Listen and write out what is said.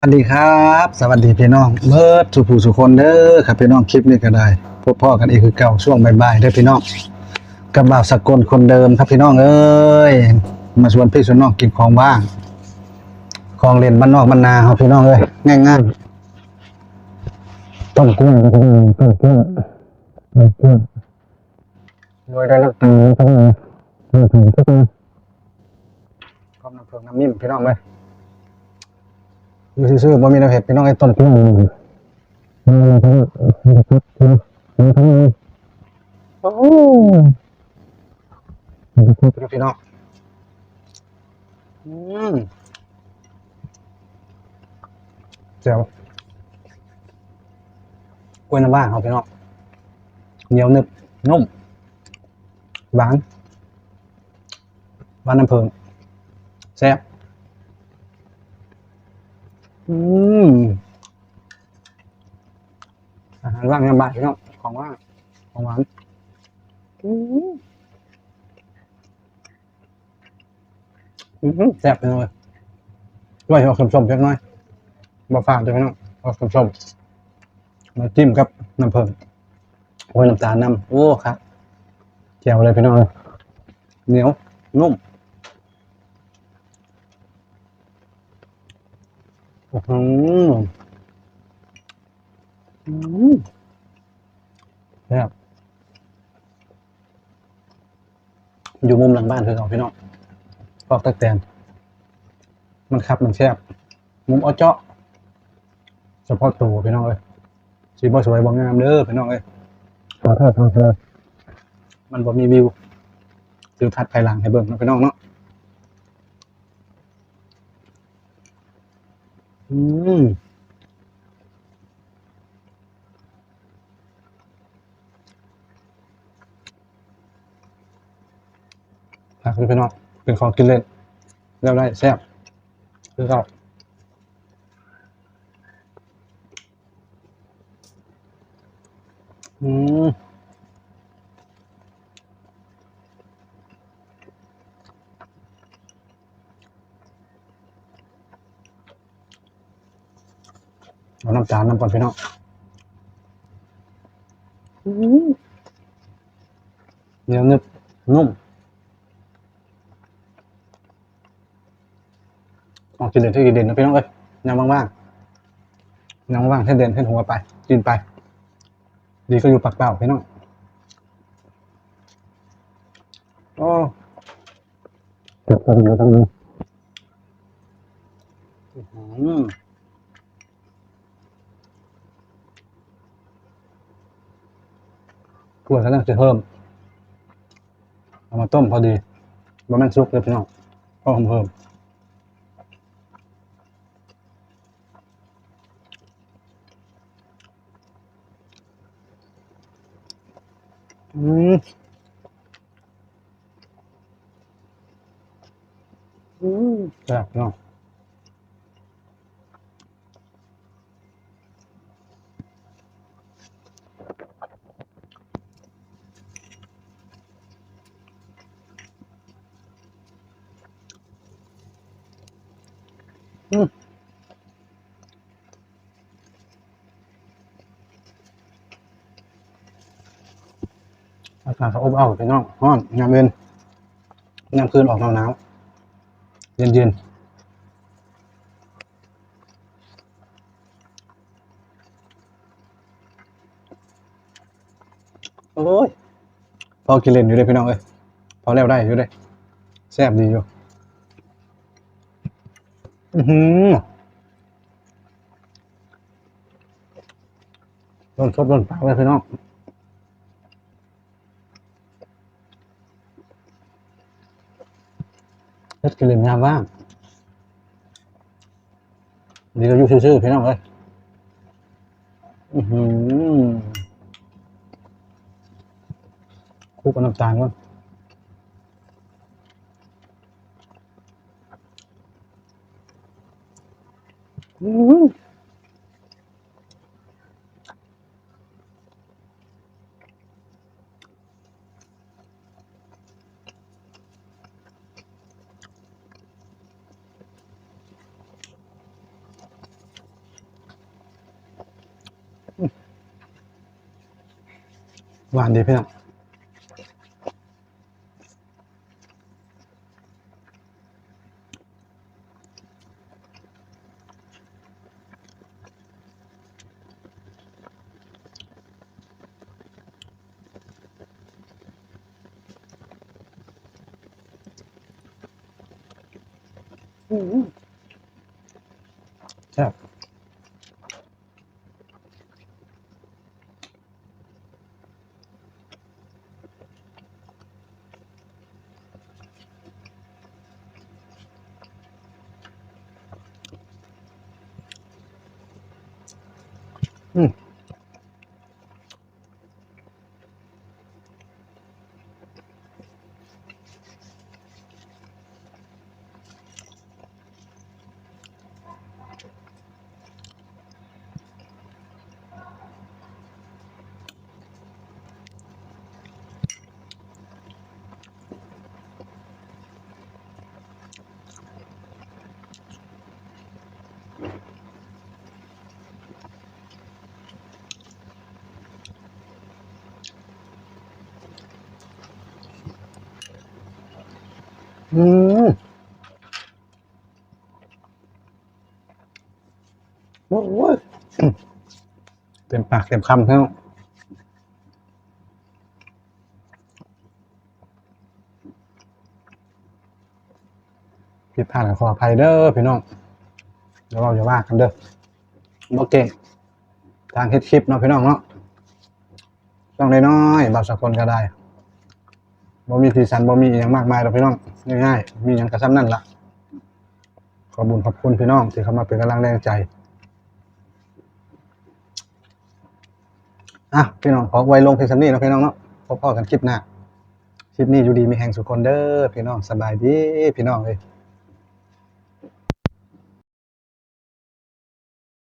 สวัสดีครับ สวัสดีพี่น้องเบิร์ดสุภูสุคนเด้อครับพี่น้องคลิปนี้ก็ได้พบพ่อกันอีกคือเก่าช่วงบ่ายๆเด้อพี่น้องกับบ่าวสกลคนเดิมครับพี่น้องเอ้ยมาชวนพี่ชวนน้องกินของว่างของเล่นบ้านนอกบ้านนาครับพี่น้องเอ้ยง่ายๆต้มกุ้งต้มกุ้งต้มกุ้งโดยได้น้ำตาลทั้งนั้นนี่ถึงทุกคนพร้อมน้ำเพิงน้ำมิ้มพี่น้องเลย อยู่ซื่อๆบ่มีน้ำเห็ดพี่น้องไอ้ต้นกุ้งมันมันทั้งมันทั้งมันทั้งโอ้มันทั้งพี่น้องอืมเจ๋วกล้วยน้ำว้าเขาพี่น้องเหนียวหนึบนุ่มหวานหวานน้ำเพิงแซ่บ อืมอาหารว่างงานบ่ายพี่น้องของว่างของหวานอืมอืมแซ่บไปเลยด้วยเอาสมๆเล็กน้อยมาฝากด้วยพี่น้องเอาสมๆมาจิ้มกับน้ำเพิ่มโอ้ยน้ำตาลน้ำโอ้ครับแจ่วเลยพี่น้องเหนียวนุ่ม อืมอืมแบบอยู่มุมหลังบ้านคือเขาพี่น้องปอกตะแตนมันคับมันแคบมุมเอาเจาะเฉพาะตัวพี่น้องเอ้ยสีบ่สวยบ่งามเด้อพี่น้องเอ้ยขอโทษขอโทษมันบ่มีวิวทิวทัศน์ภายหลังให้เบิ่งเนาะพี่น้องเนาะ อืมผักพี่น้องเป็นของกินเล่นแล้วได้แซ่บคือเราอืม เอาน้ำตาลน้ำก่อนพี่น้องอืมเหนียวนึบนุ่มลองกินเด่นที่กินเด่นนะพี่น้องเอ้ยยำว่างๆยำว่างๆให้เด่นให้หัวไป กินไป ดีก็อยู่ปากเปล่าพี่น้องโอ้เจ็บตรงนี้ตรงนี้อื้อหือ กล้วยกำลังจะเพิ่ม เอามาต้มพอดีบะแม่นซุกเลยพี่น้องเพราะผมเพิ่มอืมอืมแซ่บเนาะ อากาศเขาอบอ้าวพี่น้องร้อนยามเย็นยามคืนออกหนาวหนาวเย็นเย็นโอ้ยพอกินเล่นอยู่เลยพี่น้องเอ้ยพอแล้วได้อยู่เลยแซ่บดีอยู่อือหือโดนชดโดนปากเลยพี่น้องเฮ็ ดกินเล่นยามว่างดีก็อยู่ซื่อๆพี่น้องเอ้ยอือหือคู่กกับน้ำตาลก่อนอือ หวานดีพี่น้องแซ่บ อื อืมโอ้ยเต็มปากเต็มคำแล้วผิดพลาดขออภัยเด้อพี่น้องเดี๋ยวเราอย่าว่ากันเด้อบ่เก่งทางเฮ็ดคลิปเนาะพี่น้องเนาะต้องได้น้อยบางสักคนก็ได้ บ่มีสีสันบ่มีอหย่างมากมายหรอกพี่น้องง่ายๆมีหย่างกระซ้ำนั่นล่ะขอบุญขอบคุณพี่น้องที่เข้ามาเป็นกำลังแรงใจอะพี่น้องขอไว้ลงเพียงสำนี้เนาะพี่น้องเนาะพบกันคลิปหน้าคลิปนี้อยู่ดีมีแห่งสุขคนเด้อพี่น้องสบายดีพี่น้องเลย